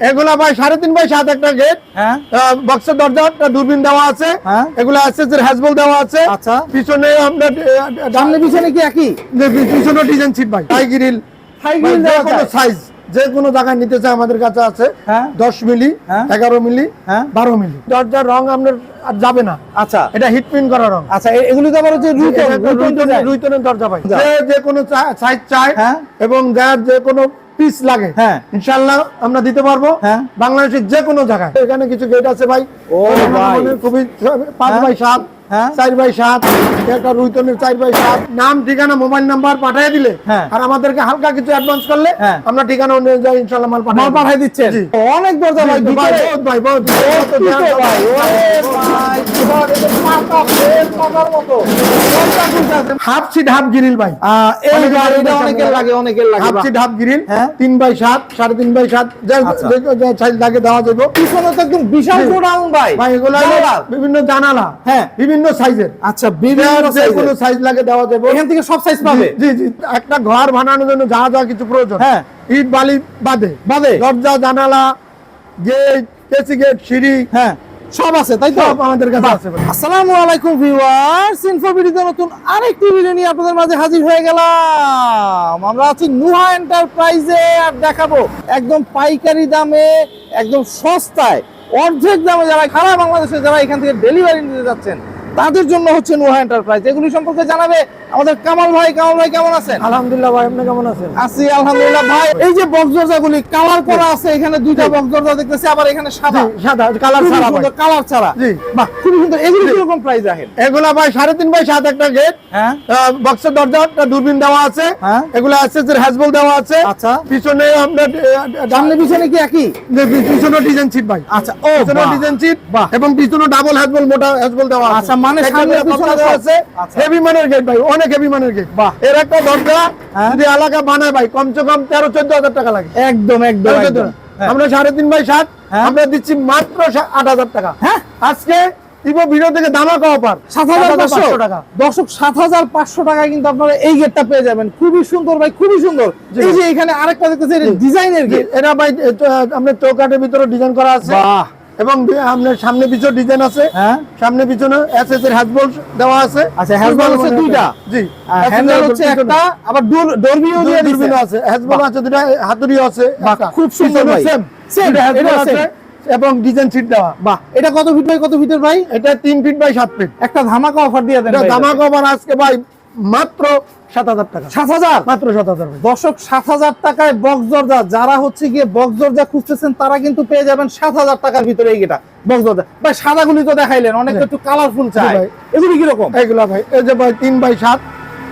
এগুলা ভাই সাড়ে তিন বাই সাত একটা গেট হ্যাঁ। বক্সের দরজা দূরবীন দেওয়া আছে। হ্যাঁ। এগুলা এসএসের হ্যাজবল দেওয়া আছে। আচ্ছা। পিছনে আপনার সামনে পিছনে কি একই? পিছনে ডিজাইন ছিট ভাই। High grill high grill size যে কোনো জায়গায় নিতে চাই আমাদের কাছে আছে। হ্যাঁ। দশ মিলি হ্যাঁ। এগারো মিলি হ্যাঁ। বারো মিলি। দরজার রং আপনার আর যাবে না। আচ্ছা। এটা হিট প্রিন্ট করা রং। আচ্ছা এগুলি তো আবার হচ্ছে রুইতনের- দরজা ভাই। যা। যে কোনো সাইজ চায় হ্যাঁ। এবং যার যে কোনো পিস লাগে হ্যাঁ। ইনশাল্লাহ আমরা দিতে পারব হ্যাঁ। বাংলাদেশের যে কোনো জায়গায় এখানে কিছু গেট আছে ভাই ও ভাই। খুবই পাঁচ। বাই সাত। চার বাই সাত একটা রুইতনের চার বাই সাত নাম ঠিকানা মোবাইল নাম্বার পাঠিয়ে দিলে। আর আমাদেরকে হালকা কিছু অ্যাডভান্স করলে। আমরা ঠিকানা অনুযায়ী ইনশাআল্লাহ মাল মাল পাঠাই পাঠাই দিচ্ছেন অনেক দরজা ভাই ভাই, ভাই, বহুত। কি তো ভাই, ওরে ভাই, এবার এটা পাকা ফ্রেম পাকার মতো। কোনটা কোনটা আছে? হাফ সিট হাফ গ্রিল ভাই এই অনেকের ভাই, এটা লাগে, অনেকের লাগে অনেকের লাগে হাফ সিট হাফ গ্রিল। তিন বাই সাত সাড়ে তিন বাই সাত। সাইজ লাগে দেওয়া যাবে পিছনে তো একদম বিশাল গোডাউন ভাই ভাই এগুলো বিভিন্ন জানালা হ্যাঁ। বিভিন্ন সাইজের। আচ্ছা বিভিন্ন যে কোনো সাইজ লাগে দেওয়া যাবে। এখান থেকে সব সাইজ পাবে? জি জি একটা ঘর বানানোর জন্য যা যা কিছু প্রয়োজন। হ্যাঁ। ইট বালি বাদে। বাদে? দরজা জানালা গেট কেসি গেট সিঁড়ি। হ্যাঁ সব আছে তাই তো? আমাদের কাছে আছে আসসালামু আলাইকুম ভিউয়ার্স ইনফোভিডিতে নতুন আরেকটি ভিডিও নিয়ে আপনাদের মাঝে হাজির হয়ে গেলাম। আমরা আছি নুহা এন্টারপ্রাইজে আর দেখাবো একদম পাইকারি দামে একদম সস্তায় অর্ধেক দামে যারা সারা বাংলাদেশে যারা এখান থেকে ডেলিভারি নিতে যাচ্ছেন তাদের জন্য হচ্ছে নুহা এন্টারপ্রাইজ। এগুলি সম্পর্কে জানাবে আমাদের কামাল ভাই কামাল ভাই কেমন আছেন? আলহামদুলিল্লাহ ভাই আপনি কেমন আছেন? আছি আলহামদুলিল্লাহ। ভাই এই যে বক্স দরজাগুলি কালার করা আছে এখানে দুইটা বক্স দরজা দেখতেছি আবার এখানে সাদা। সাদা কালার ছাড়া সুন্দর কালার ছাড়া। জি। বাহ খুবই সুন্দর। এগুলো কীরকম প্রাইস রাখেন এগুলা ভাই সাড়ে তিন বাই সাত একটা গেট হ্যাঁ। বক্সের দূরবীন দেওয়া আছে। হ্যাঁ। এগুলো এসএসের হ্যাজবল দেওয়া আছে। আচ্ছা। পিছনে আপনার সামনে পিছনে কি একই? পিছনে ডিজাইন সিট ভাই। আচ্ছা ও পিছনে ডিজাইন সিট। এবং পিছনে ডাবল হ্যাজবল মোটা হ্যাজবল দেওয়া আছে। আচ্ছা, মানে সামনে পিছনে। আছে। হেভি মানের গেট ভাই অনেক হেভি মানের গেট বাহ। এর একটা দরজা হ্যাঁ। যদি এলাকা বানায় ভাই কমসে কম তেরো চোদ্দ হাজার টাকা লাগে। একদম একদম হ্যাঁ। আমরা সাড়ে তিন বাই সাত হ্যাঁ। আমরা দিচ্ছি মাত্র আট হাজার টাকা। হ্যাঁ? আজকে ইভো ভিডিও থেকে দামাকা অফার সাত হাজার পাঁচশো। টাকা। দর্শক সাত হাজার পাঁচশো টাকায় কিন্তু আপনারা এই গেটটা পেয়ে যাবেন। খুবই সুন্দর ভাই খুবই সুন্দর। এই যে এখানে আরেকটা দেখতেছি ডিজাইনের গেট এরা ভাই আপনার চৌকাটের ভিতরে ডিজাইন করা আছে। বাহ। এবং আপনার সামনে পিছনে ডিজাইন আছে। হ্যাঁ। সামনে পিছনে এসএস এর হ্যাজবল দেওয়া আছে। আচ্ছা, হ্যাজবল হচ্ছে দুইটা? জি। হ্যান্ডেল হচ্ছে একটা আবার ডোর ডোরবিও দিয়ে দূরবীন আছে। হ্যাজবল আছে দুটা হাতুড়ি আছে। বাহ, খুব সুন্দর ভাই। same, Same, হ্যাজবল আছে এবং ডিজাইন সিট দেওয়া। বাহ এটা কত ফিট বাই কত ফিটের ভাই? এটা তিন ফিট বাই সাত ফিট একটা ধামাকা অফার দিয়ে দেন এটা দামাক অফার আজকে ভাই মাত্র সাত হাজার টাকা। সাত হাজার? মাত্র সাত হাজার দর্শক সাত হাজার টাকায় বক্স দরজা যারা হচ্ছে গিয়ে বক্স দরজা খুঁজতেছেন তারা কিন্তু পেয়ে যাবেন সাত হাজার টাকার ভিতরে এই গেটা বক্স দরজা ভাই সাদাগুলি তো দেখাইলেন অনেক একটু কালারফুল চাই। ভাই। এগুলি কীরকম? এইগুলা ভাই এই যে ভাই তিন বাই সাত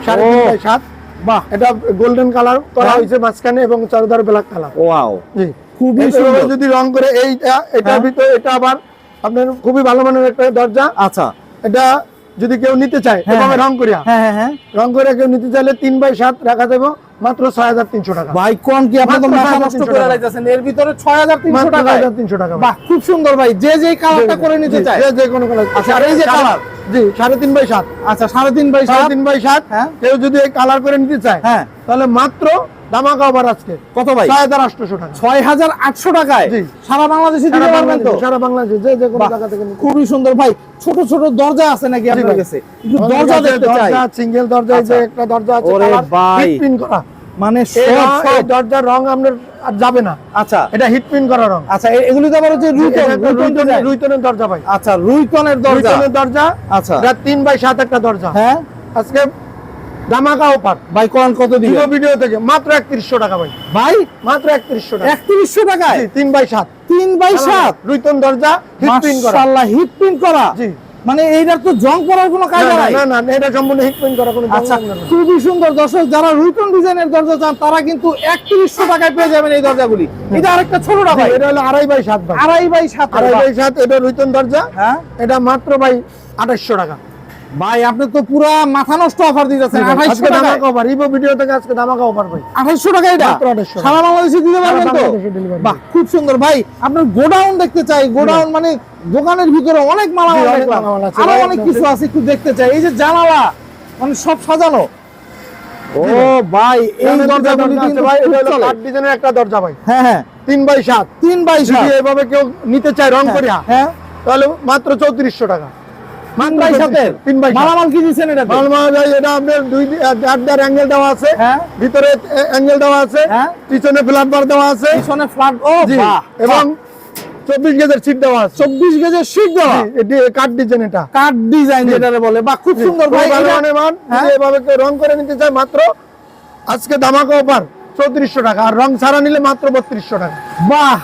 সাড়ে তিন বাই সাত। বাহ। এটা গোল্ডেন কালার করা হ্যাঁ। হয়েছে মাঝখানে এবং চারদার ব্ল্যাক কালার ওয়াও। জি। খুবই সুন্দর। যদি রং করে এইটা এটার হ্যাঁ। ভিতরে এটা আবার আপনার খুবই ভালো মানের একটা দরজা। আচ্ছা। এটা যদি কেউ নিতে চায় হ্যাঁ, এভাবে হ্যাঁ। রং করিয়া। হ্যাঁ হ্যাঁ হ্যাঁ। রং করে কেউ নিতে চাইলে তিন বাই সাত রাখা দেবো মাত্র ছয় হাজার তিনশো টাকা। ভাই কোন কি আপনি তো মাথা নষ্ট করে টাকা। এর ভিতরে ছয় হাজার তিনশো টাকা হাজার তিনশো টাকা। বাহ খুব সুন্দর ভাই। যে যে কালারটা করে নিতে চায়। যে যে কোনো কালার। আচ্ছা, আর এই যে সাড়ে- কালার? জি সাড়ে তিন বাই সাত। আচ্ছা সাড়ে তিন বাই সাড়ে সাত। তিন বাই সাত। হ্যাঁ। কেউ যদি এই কালার করে নিতে চায় হ্যাঁ। তাহলে মাত্র দামাকা আবার আজকে। কত ভাই? ছয় হাজার আটশোশো টাকা। ছয় হাজার আটশো টাকায়? সারা বাংলাদেশে সারা বাংলাদেশে সারা বাংলাদেশে যে যে কোনো জায়গা থেকে খুবই সুন্দর। ভাই ছোট ছোট দরজা আছে নাকি আপনার কাছে? দরজা দেখতে চাই। সিঙ্গেল দরজা যে। একটা দরজা আছে ওরে ভাই। হিট করা। মানে দরজার রং আপনার আর যাবে না। আচ্ছা। এটা হিট প্রিন্ট করা রং আচ্ছা এগুলি তো আবার হচ্ছে রুইতনের- দরজা ভাই। আচ্ছা রুইতনের দরজা। রুইতনের দরজা। আচ্ছা। এটা তিন বাই সাত একটা দরজা। হ্যাঁ। আজকে অফার ভাই কোন কত ভিডিও থেকে মাত্র একত্রিশশো টাকা ভাই। ভাই মাত্র একত্রিশশো টাকা। টাকায়? বাই সাত। তিন বাই সাত? রুইতন দরজা হিট করা। মাশাআল্লাহ হিট প্রিন্ট করা? জি। মানে এইটার তো জং করার কোনো কায়দা না, নাই? না এটা সম্পূর্ণ হিট করা কোনো আচ্ছা খুবই সুন্দর। দর্শক যারা রুইটন ডিজাইনের দরজা চান তারা কিন্তু একত্রিশশো টাকায় পেয়ে যাবেন এই দরজাগুলি। এটা আরেকটা ছোটটা জি, ভাই। এটা হলো আড়াই বাই সাত ভাই। আড়াই বাই সাত আড়াই বাই সাত এটা রুইতন দরজা। হ্যাঁ? এটা মাত্র ভাই আঠাশশো টাকা। ভাই আপনি তো পুরা মাথা নষ্ট অফার দিতেছেন। আঠাইশশো আজকে টাকা অফার ভিডিও থেকে আজকে ধামাকা অফার ভাই। আঠাইশশো টাকা এটা? সারা বাংলাদেশে দিতে পারবেন তো? বাহ খুব সুন্দর। ভাই আপনার গোডাউন দেখতে চাই। গোডাউন মানে দোকানের ভিতরে অনেক মালামাল দেখলাম আছে। আরও অনেক কিছু আছে একটু দেখতে চাই। এই যে জানালা মানে সব সাজানো। ও ভাই। এই দরজাগুলি কিন্তু ভাই হলো। কাঠ ডিজাইনের একটা দরজা ভাই। হ্যাঁ হ্যাঁ। তিন বাই সাত। তিন বাই যদি সাত। এভাবে কেউ নিতে চায় রং করে হ্যাঁ। তাহলে মাত্র চৌত্রিশশো টাকা। মালামাল কি দিচ্ছেন এটা মালমা ভাই এটা আপনার দুই চারটার অ্যাঙ্গেল দেওয়া আছে। হ্যাঁ। ভিতরে অ্যাঙ্গেল দেওয়া আছে। হ্যাঁ। পিছনে ফ্ল্যাট বার দেওয়া আছে। পিছনে ফ্ল্যাট ও এবং চব্বিশ গেজের সিট দেওয়া চব্বিশ গেজের শীত দেওয়া? এটি কাঠ ডিজাইন এটা। কাঠ ডিজাইন বলে। বা খুব সুন্দর হ্যাঁ। এভাবে রং করে নিতে চায় মাত্র আজকে দামাকা অফার চৌত্রিশশো টাকা। আর রং ছাড়া নিলে মাত্র বত্রিশশো টাকা। বাহ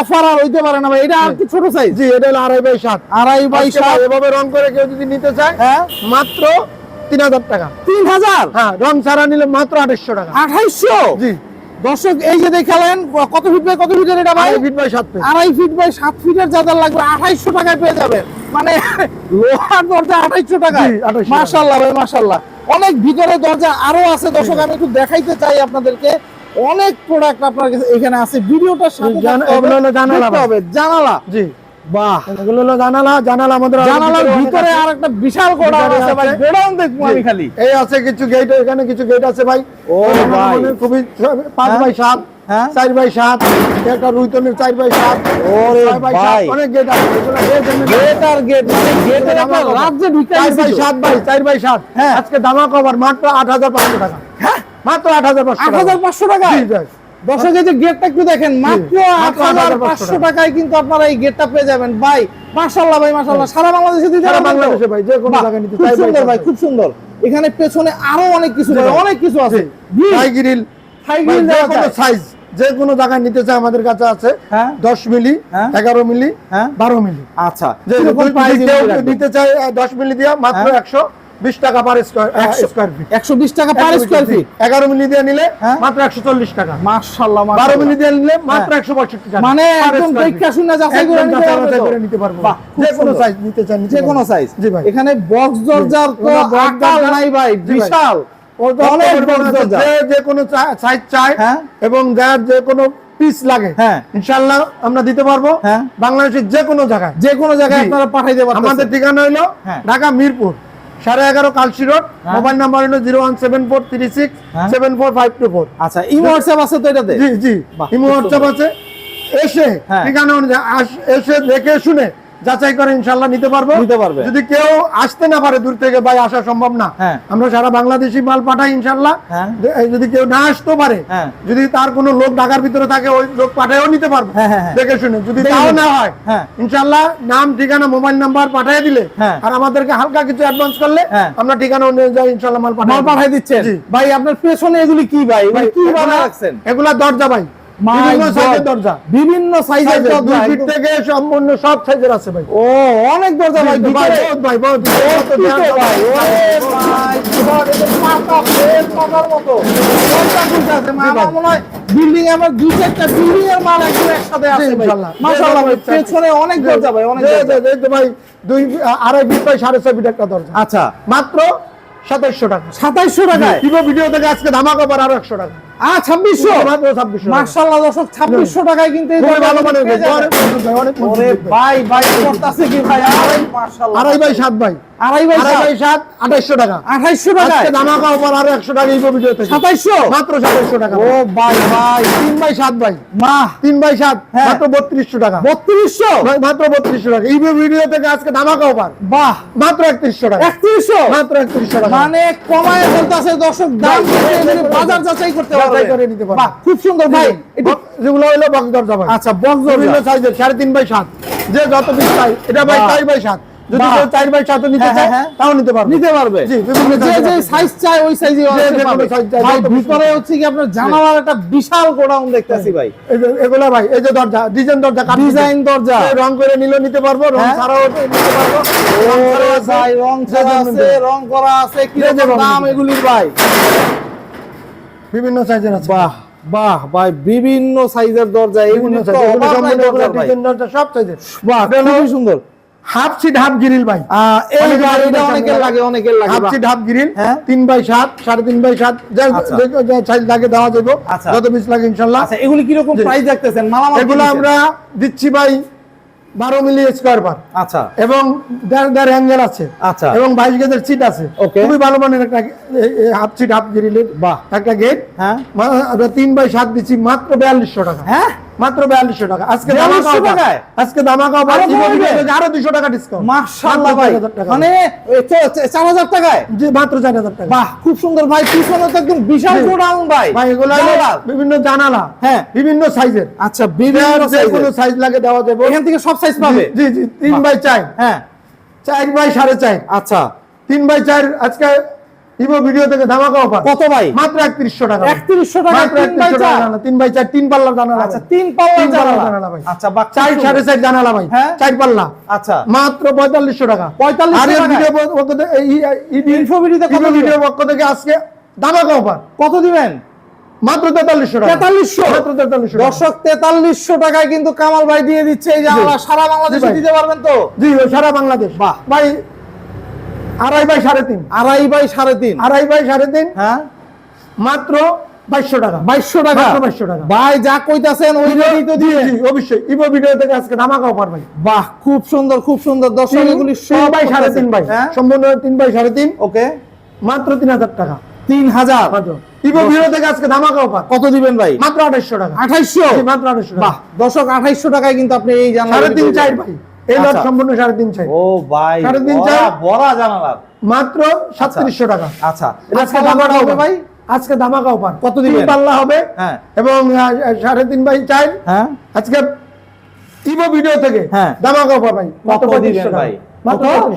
অফার আর হইতে পারে না ভাই এটা আর কি ছোট সাইজ জি এটা হলো আড়াই বাই সাত। আড়াই বাই আজকে সাত। এভাবে রং করে কেউ যদি নিতে চায় হ্যাঁ। মাত্র তিন হাজার টাকা। তিন হাজার? হ্যাঁ রং ছাড়া নিলে মাত্র টাকা। জি। দর্শক এই যে দেখালেন কত ফিট বাই কত ফিটের এটা ভাই? ফিট বাই সাত ফিট আড়াই ফিট বাই সাত ফিটের যাদের লাগবে আঠাইশো টাকায় পেয়ে যাবেন মানে লোহার দরজা টাকায়। জি, 2800 মাশাল্লাহ ভাই মাশাল্লাহ। অনেক ভিতরে দরজা আরও আছে। দর্শক আমি একটু দেখাইতে চাই আপনাদেরকে। অনেক প্রোডাক্ট আপনার কাছে এখানে আছে। ভিডিওটা সাথে জানালা হবে। জানালা। জি। বাহ। এগুলো হলো জানালা জানালা আমাদের জানালার ভিতরে আর একটা বিশাল গোডাউন আছে ভাই। গোডাউন দেখব আমি খালি। এই আছে কিছু গেট এখানে কিছু গেট আছে ভাই। ও ভাই। মানে খুবই পাঁচ হ্যাঁ? বাই হ্যাঁ? বাই একটা রুইতনের বাই ওরে ভাই। অনেক গেট আছে। আর গেট মানে গেটের একটা রাজ্যে ঢুকে চার বাই। আজকে দামা কভার মাত্র আট হাজার পাঁচশো টাকা। হ্যাঁ? মাত্র আট হাজার আট হাজার পাঁচশো টাকা জি, জি। দর্শক এই যে গেটটা একটু দেখেন মাত্র আট হাজার পাঁচশো টাকায় কিন্তু আপনারা এই গেটটা পেয়ে যাবেন ভাই মাশাল্লাহ ভাই মাশাল্লাহ সারা বাংলাদেশে দিতে সারা পারবেন তো? বাংলাদেশে ভাই, যে কোনো জায়গায় নিতে খুব চাই সুন্দর ভাই খুব সুন্দর এখানে পেছনে আরও অনেক কিছু ভাই, ভাই। অনেক কিছু আছে হাই গ্রিল হাই গ্রিল যে কোনো যায়। সাইজ যে কোনো জায়গায় নিতে চায় আমাদের কাছে আছে হ্যাঁ। দশ মিলি হ্যাঁ। এগারো মিলি হ্যাঁ। বারো মিলি আচ্ছা? নিতে আহ, দশ মিলি দিয়া মাত্র। একশো বিশ টাকা পার স্কোয়ার স্কোয়ার ফিট একশো বিশ টাকা পার স্কোয়ার ফিট এগারো মিলি দিয়ে নিলে। মাত্র একশো চল্লিশ টাকা। মাশাল্লাহ বারো মিলি দিয়ে নিলে মাত্র একশো পঁয়ষট্টি টাকা। মানে একদম square শুনে যাচাই করে নিতে যাচাই পারবে বাছাই তো? করে নিতে পারব। যে কোনো সাইজ নিতে চান যে কোনো সাইজ জি ভাই। এখানে বক্স দরজার তো আকাল নাই ভাই বিশাল। অনেক অনেক দরজা। যে কোনো সাইজ চায় হ্যাঁ। এবং যার যে কোনো পিস লাগে হ্যাঁ। ইনশাআল্লাহ আমরা দিতে পারব। হ্যাঁ। বাংলাদেশের যে কোনো জায়গায়। যে কোনো জায়গায়। আপনারা পাঠাইতে পারবেন আমাদের ঠিকানা হলো হ্যাঁ। ঢাকা মিরপুর। সাড়ে এগারো কালসি রোড হ্যাঁ। মোবাইল নাম্বার হলো zero one seven four three six হ্যাঁ। Seven four five two four আচ্ছা ইমো হোয়াটসঅ্যাপ আছে তো এটাতে জি জি ইমো হোয়াটসঅ্যাপ আছে এসে হ্যাঁ। ঠিকানা এসে দেখে শুনে যাচাই করে ইনশাল্লাহ নিতে পারব নিতে পারবে। যদি কেউ আসতে না পারে দূর থেকে ভাই আসা সম্ভব না হ্যাঁ। আমরা সারা বাংলাদেশি মাল পাঠাই ইনশাল্লাহ হ্যাঁ। যদি কেউ না আসতে পারে হ্যাঁ। যদি তার কোনো লোক ঢাকার ভিতরে থাকে ওই লোক পাঠাইও নিতে পারব। দেখে শুনে যদি তাও না হয়। ইনশাল্লাহ নাম ঠিকানা মোবাইল নাম্বার পাঠিয়ে দিলে হ্যাঁ। আর আমাদেরকে হালকা কিছু অ্যাডভান্স করলে। আমরা ঠিকানা অনুযায়ী ইনশাল্লাহ মাল পাঠাই জি। ভাই আপনার পেছনে এগুলি কি ভাই এগুলি কি বানায় রাখছেন এগুলা দরজা ভাই বিভিন্ন সাইজের দরজা। ফিট থেকে সম্পূর্ণ সব সাইজের আছে ভাই। ও অনেক দরজা ভাই ভাই, ভাই, বিল্ডিং আমার দুই চারটা বিল্ডিং এর মাল একসাথে আছে মাশাআল্লাহ ভাই যে- যে- পেছনে অনেক দরজা ভাই অনেক ভাই দুই আড়াই ফিট বাই সাড়ে ছয় ফিট একটা দরজা। আচ্ছা মাত্র সাতাইশশো টাকা। সাতাইশশো টাকা ভিভো ভিডিও থেকে আজকে ধামাকা পার আরও একশো টাকা। আ ছাব্বিশশো? ছাব্বিশশো মার্শাল্লাহ দর্শক ছাব্বিশশো টাকায় কিন্তু ভালো মানের ভাই, ভাই, ভাই। ভাই ভাই করতেছে কি ভাই? আড়াই বাই সাত ভাই আড়াই বাই আড়াই সাত বাই সাত আঠাইশো টাকা ধামাকা আরও একশো টাকা সাতাইশশো? মাত্র সাতাইশো টাকা। ও তিন বাই সাত মা তিন বাই সাত হ্যাঁ। মাত্র বত্রিশশো টাকা। বত্রিশশো? ভাই, মাত্র বত্রিশশো টাকা। ভিডিও থেকে আজকে ধামাকা বাহ। মাত্র একত্রিশশো টাকা। একত্রিশশো? মাত্র একত্রিশশো টাকা। মানে কমায় ফেলতেছে দর্শক দাম বাজার যাচাই করতে পারবে নিতে পারবে। খুব সুন্দর ভাই। যেগুলো হলো বক্স দরজা আচ্ছা বক্স সাইজের সাড়ে তিন বাই সাত। যে যত চাই এটা ভাই বাহ। চার বাই সাত। যদি বাহ। কেউ চার বাই সাতও নিতে হ্যাঁ, চায় হ্যাঁ, তাও নিতে পারবে। নিতে পারবে। জি, বিভিন্ন যে যে সাইজ চাই ওই সাইজে যে যে কোনো size চাই, ভাই ভিতরে হচ্ছে কি আপনার জানালার একটা বিশাল গোডাউন দেখতেছি ভাই। এই ভাই এই যে দরজা ডিজাইন দরজা ডিজাইন দরজা। রং করে নিলেও নিতে পারব রং হ্যাঁ। ছাড়াও নিতে পারব। রং ছাড়াও ভাই রং ছাড়া আছে রং করা আছে কি দাম এগুলির ভাই? বিভিন্ন সাইজের আছে। বাহ বাহ ভাই বিভিন্ন সাইজের দরজা বিভিন্ন সব সাইজের বাহ খুবই সুন্দর। হাফ সিট হাফ গ্রিল ভাই এই গাড়িটা অনেকের লাগে। লাগে অনেকের লাগে হাফ সিট হাফ গ্রিল হ্যাঁ। তিন বাই সাত সাড়ে তিন বাই সাত যা- আচ্ছা। যে- যে সাইজ লাগে দেওয়া যাবে আচ্ছা। যত পিস লাগে ইনশাল্লাহ আচ্ছা এগুলি কীরকম প্রাইস রাখতেছেন এগুলো আমরা দিচ্ছি ভাই বারো মিলি স্কোয়ার আচ্ছা এবং দেড় দেড় অ্যাঙ্গেল আছে আচ্ছা। এবং বাইশ গেজের সিট আছে. খুবই ভালো মানের একটা হাফ সিট হাফ গ্রিলের বাহ। একটা গেট হ্যাঁ আমরা তিন বাই সাত দিচ্ছি মাত্র বিয়াল্লিশশো টাকা হ্যাঁ মাত্র বিয়াল্লিশশো টাকা। আজকে 4200 ধামাকা টাকায়? আজকে ধামাকা আরও দুশো টাকা ডিসকাউন্ট মাশাআল্লাহ ভাই। মানে চার হাজার টাকায়? জি মাত্র চার হাজার টাকা। বাহ খুব সুন্দর ভাই। একদম বিশাল গোডাউন ভাই। ভাই এগুলো বিভিন্ন জানালা। হ্যাঁ। বিভিন্ন সাইজের। আচ্ছা বিভিন্ন কোনো সাইজ লাগে দেওয়া যাবে। এখান থেকে সব সাইজ পাবে? জি জি তিন। বাই চার। হ্যাঁ। চার বাই সাড়ে চার। আচ্ছা। তিন বাই চার আজকে ভিডিও থেকে ধামাকা অফার কত ভাই? মাত্র একত্রিশশো টাকা। একত্রিশশো টাকা মাত্র বাই 3100 টাকা। চার জানালা, বাই চার তিন পাল্লা জানালা আচ্ছা। তিন পাল্লা জানালা। ভাই। আচ্ছা বাহ চার সাড়ে চার জানালা ভাই। হ্যাঁ। চার পাল্লা। আচ্ছা। মাত্র পঁয়তাল্লিশশো টাকা। 4500 আর এই টাকায়? ভিডিও পক্ষ থেকে- এই- এই- এই- ইনফো ভিডিওতে কত ভিডিও পক্ষ থেকে আজকে ধামাকা অফার কত দিবেন? মাত্র তেতাল্লিশশো টাকা। তেতাল্লিশশো? মাত্র তেতাল্লিশশো দর্শক তেতাল্লিশশো টাকায় কিন্তু কামাল ভাই দিয়ে দিচ্ছে। এই জানালা সারা বাংলাদেশে দিতে পারবেন তো? জি সারা বাংলাদেশ। বাহ। ভাই আড়াই বাই সাড়ে তিন। আড়াই বাই সাড়ে তিন। আড়াই বাই সাড়ে তিন। হ্যাঁ। মাত্র বাইশশো টাকা। বাইশশো টাকা। মাত্র 2200 টাকা। ভাই যা কইতাছেন ওই তো দিয়ে অবশ্যই। ইভো ভিডিও থেকে আজকে ধামাকা অফার ভাই বাহ খুব সুন্দর খুব সুন্দর। দর্শক এগুলি তিন সাড়ে তিন ভাই। সম্পূর্ণ তিন বাই সাড়ে তিন। ওকে। মাত্র তিন হাজার টাকা। তিন হাজার। ইভো ভিডিও থেকে আজকে ধামাকা অফার কত দিবেন ভাই? মাত্র আঠাইশশো টাকা। আঠাইশশো? মাত্র আঠাইশশো বাহ দর্শক আঠাইশশো টাকায় কিন্তু আপনি এই সাড়ে তিন চার ভাই। এই লট আচ্ছা। সম্পূর্ণ সাড়ে তিন চার ও ভাই সাড়ে তিন বড়া চার। জানালার। মাত্র সাতত্রিশশো টাকা। আচ্ছা। আজকে হবে ভাই? আজকে ধামাকা অফার কত দিবেন? পাল্লা হবে। হ্যাঁ। এবং সাড়ে তিন বাই চার। হ্যাঁ। আজকে ভিডিও থেকে হ্যাঁ। ধামাকা অফার ভাই। মাত্র কত দিবেন ভাই? মাত্র কত?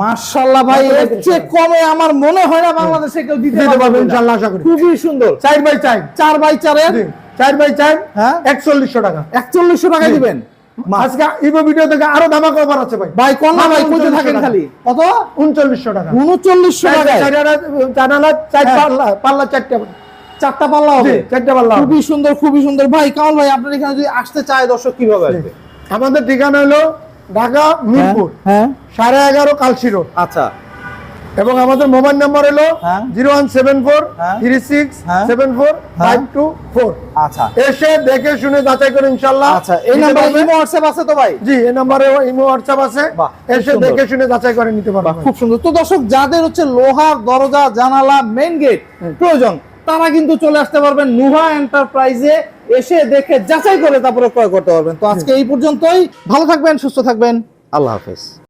3500 ভাই এর চেয়ে কমে আমার মনে হয় না বাংলাদেশে কেউ দিতে পারবে ইনশাআল্লাহ আশা করি। খুবই সুন্দর। চার বাই চার। চার বাই চারের? জি, চার বাই চার হ্যাঁ। একচল্লিশশো টাকা। একচল্লিশশো টাকা দিবেন? আজকে ইভো ভিডিও থেকে আরও ধামাকা অফার আছে ভাই। ভাই কন্যা ভাই কইতে থাকেন খালি। কত? উনচল্লিশশো টাকা। উনচল্লিশশো চার- জানালা চার হ্যাঁ। পাল্লা পাল্লা চারটা চারটা পাল্লা হবে? চারটা পাল্লা খুবই সুন্দর খুবই সুন্দর। ভাই কামাল ভাই আপনার এখানে যদি আসতে চায় দর্শক কীভাবে আসবে? আমাদের ঠিকানা হলো ঢাকা মিরপুর হ্যাঁ সাড়ে এগারো কালসি রোড। আচ্ছা। এবং আমাদের মোবাইল নাম্বার হলো হ্যাঁ। জিরো ওয়ান সেভেন ফোর হ্যাঁ। থ্রি সিক্স হ্যাঁ। Seven four five two four. আচ্ছা। এসে দেখে শুনে যাচাই করে ইনশাল্লাহ আচ্ছা এই নিতে নাম্বারে ইমো হোয়াটসঅ্যাপ আছে তো ভাই? জি এই নাম্বারে ইমো হোয়াটসঅ্যাপ আছে। খুব এসে সুন্দর। দেখে শুনে যাচাই করে নিতে পারবেন খুব সুন্দর। তো দর্শক যাদের হচ্ছে লোহার দরজা জানালা মেইন গেট প্রয়োজন তারা কিন্তু চলে আসতে পারবেন নুহা এন্টারপ্রাইজে এসে দেখে যাচাই করে তারপরে ক্রয় করতে পারবেন। তো আজকে এই পর্যন্তই। ভালো থাকবেন সুস্থ থাকবেন। আল্লাহ হাফেজ।